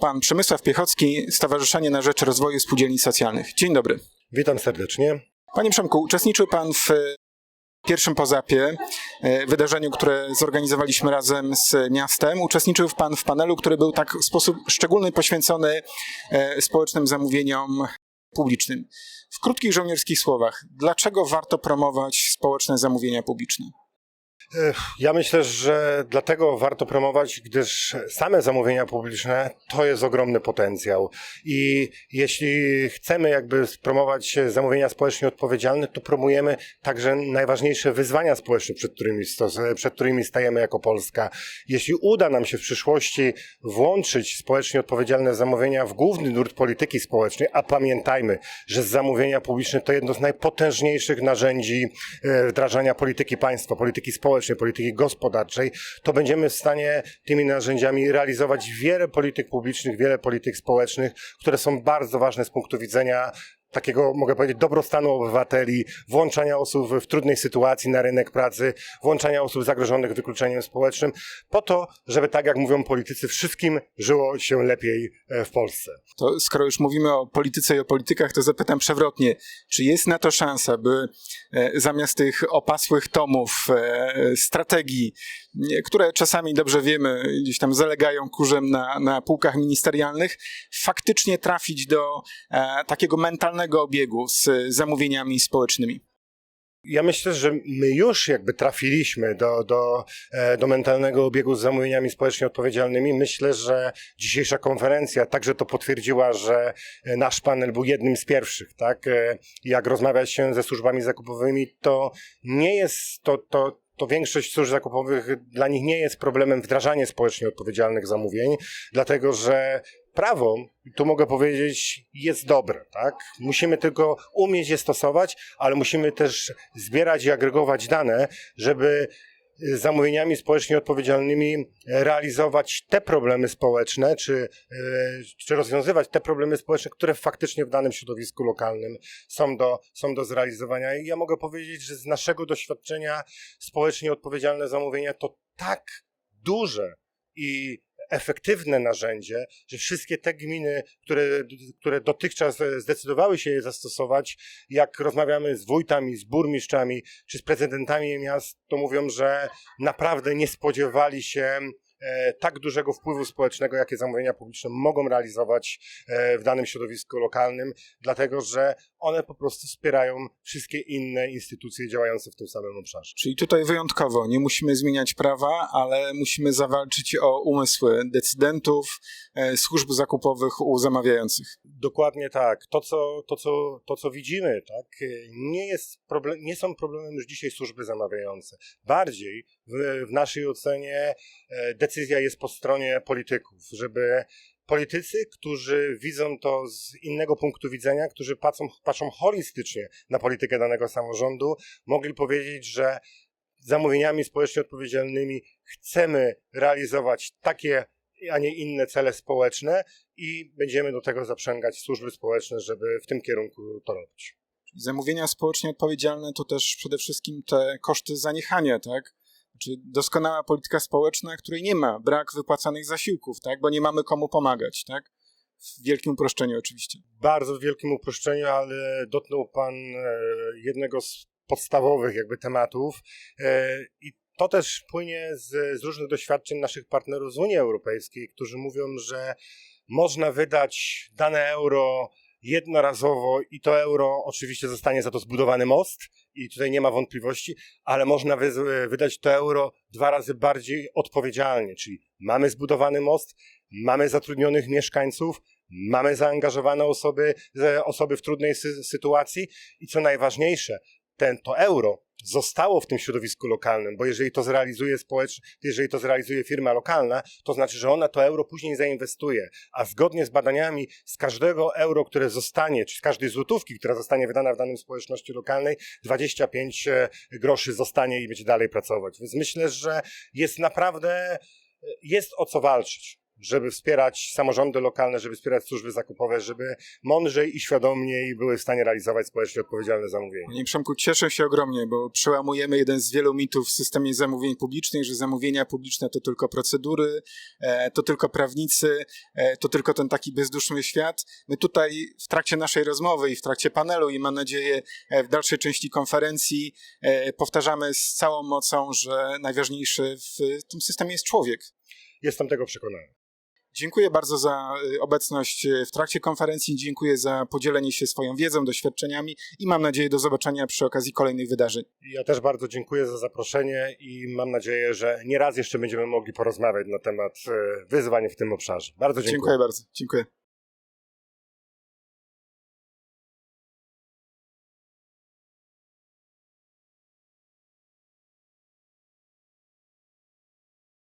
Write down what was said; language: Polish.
Pan Przemysław Piechocki, Stowarzyszenie na Rzecz Rozwoju Spółdzielni Socjalnych. Dzień dobry. Witam serdecznie. Panie Przemku, uczestniczył Pan w e, pierwszym pozapie, e, wydarzeniu, które zorganizowaliśmy razem z miastem. Uczestniczył Pan w panelu, który był tak w sposób szczególny poświęcony e, społecznym zamówieniom publicznym. W krótkich żołnierskich słowach, dlaczego warto promować społeczne zamówienia publiczne? Ja myślę, że dlatego warto promować, gdyż same zamówienia publiczne to jest ogromny potencjał. I jeśli chcemy jakby promować zamówienia społecznie odpowiedzialne, to promujemy także najważniejsze wyzwania społeczne, przed którymi, przed którymi stajemy jako Polska. Jeśli uda nam się w przyszłości włączyć społecznie odpowiedzialne zamówienia w główny nurt polityki społecznej, a pamiętajmy, że zamówienia publiczne to jedno z najpotężniejszych narzędzi e, wdrażania polityki państwa, polityki społecznej, społecznej, polityki gospodarczej, to będziemy w stanie tymi narzędziami realizować wiele polityk publicznych, wiele polityk społecznych, które są bardzo ważne z punktu widzenia takiego, mogę powiedzieć, dobrostanu obywateli, włączania osób w trudnej sytuacji na rynek pracy, włączania osób zagrożonych wykluczeniem społecznym, po to, żeby tak jak mówią politycy, wszystkim żyło się lepiej e, w Polsce. To skoro już mówimy o polityce i o politykach, to zapytam przewrotnie, czy jest na to szansa, by e, zamiast tych opasłych tomów, e, strategii, które czasami dobrze wiemy, gdzieś tam zalegają kurzem na, na półkach ministerialnych, faktycznie trafić do takiego mentalnego obiegu z zamówieniami społecznymi? Ja myślę, że my już jakby trafiliśmy do, do, e, do mentalnego obiegu z zamówieniami społecznie odpowiedzialnymi. Myślę, że dzisiejsza konferencja także to potwierdziła, że e, nasz panel był jednym z pierwszych, tak? E, jak rozmawiać się ze służbami zakupowymi, to nie jest to, to, to większość służb zakupowych dla nich nie jest problemem wdrażanie społecznie odpowiedzialnych zamówień, dlatego że prawo, tu mogę powiedzieć, jest dobre, tak? Musimy tylko umieć je stosować, ale musimy też zbierać i agregować dane, żeby zamówieniami społecznie odpowiedzialnymi realizować te problemy społeczne, czy, e, czy rozwiązywać te problemy społeczne, które faktycznie w danym środowisku lokalnym są do, są do zrealizowania. I ja mogę powiedzieć, że z naszego doświadczenia społecznie odpowiedzialne zamówienia to tak duże i efektywne narzędzie, że wszystkie te gminy, które, które dotychczas zdecydowały się je zastosować, jak rozmawiamy z wójtami, z burmistrzami czy z prezydentami miast, to mówią, że naprawdę nie spodziewali się tak dużego wpływu społecznego, jakie zamówienia publiczne mogą realizować e, w danym środowisku lokalnym, dlatego że one po prostu wspierają wszystkie inne instytucje działające w tym samym obszarze. Czyli tutaj wyjątkowo nie musimy zmieniać prawa, ale musimy zawalczyć o umysły decydentów, e, służb zakupowych u zamawiających. Dokładnie tak. To, co, to, co, to, co widzimy, tak, nie, jest problem, nie są problemem już dzisiaj służby zamawiające. Bardziej w, w naszej ocenie decyzje decyzja jest po stronie polityków, żeby politycy, którzy widzą to z innego punktu widzenia, którzy patrzą, patrzą holistycznie na politykę danego samorządu, mogli powiedzieć, że zamówieniami społecznie odpowiedzialnymi chcemy realizować takie, a nie inne cele społeczne i będziemy do tego zaprzęgać służby społeczne, żeby w tym kierunku to robić. Zamówienia społecznie odpowiedzialne to też przede wszystkim te koszty zaniechania, tak? czy doskonała polityka społeczna, której nie ma, brak wypłacanych zasiłków, tak, bo nie mamy komu pomagać, tak? W wielkim uproszczeniu oczywiście. Bardzo w wielkim uproszczeniu, ale dotknął Pan e, jednego z podstawowych jakby tematów e, i to też płynie z, z różnych doświadczeń naszych partnerów z Unii Europejskiej, którzy mówią, że można wydać dane euro jednorazowo i to euro oczywiście zostanie za to zbudowany most i tutaj nie ma wątpliwości, ale można wy wydać to euro dwa razy bardziej odpowiedzialnie, czyli mamy zbudowany most, mamy zatrudnionych mieszkańców, mamy zaangażowane osoby, osoby w trudnej sy sytuacji i co najważniejsze, ten, to euro zostało w tym środowisku lokalnym, bo jeżeli to zrealizuje społeczność, jeżeli to zrealizuje firma lokalna, to znaczy, że ona to euro później zainwestuje, a zgodnie z badaniami z każdego euro, które zostanie, czy z każdej złotówki, która zostanie wydana w danej społeczności lokalnej, 25 e, groszy zostanie i będzie dalej pracować. Więc myślę, że jest naprawdę, e, jest o co walczyć żeby wspierać samorządy lokalne, żeby wspierać służby zakupowe, żeby mądrzej i świadomniej były w stanie realizować społecznie odpowiedzialne zamówienia. Panie Przemku, cieszę się ogromnie, bo przełamujemy jeden z wielu mitów w systemie zamówień publicznych, że zamówienia publiczne to tylko procedury, e, to tylko prawnicy, e, to tylko ten taki bezduszny świat. My tutaj w trakcie naszej rozmowy i w trakcie panelu i mam nadzieję e, w dalszej części konferencji powtarzamy z całą mocą, że najważniejszy w tym systemie jest człowiek. Jestem tego przekonany. Dziękuję bardzo za y, obecność y, w trakcie konferencji, dziękuję za podzielenie się swoją wiedzą, doświadczeniami i mam nadzieję do zobaczenia przy okazji kolejnych wydarzeń. Ja też bardzo dziękuję za zaproszenie i mam nadzieję, że nie raz jeszcze będziemy mogli porozmawiać na temat e, wyzwań w tym obszarze. Bardzo dziękuję. Dziękuję bardzo. Dziękuję.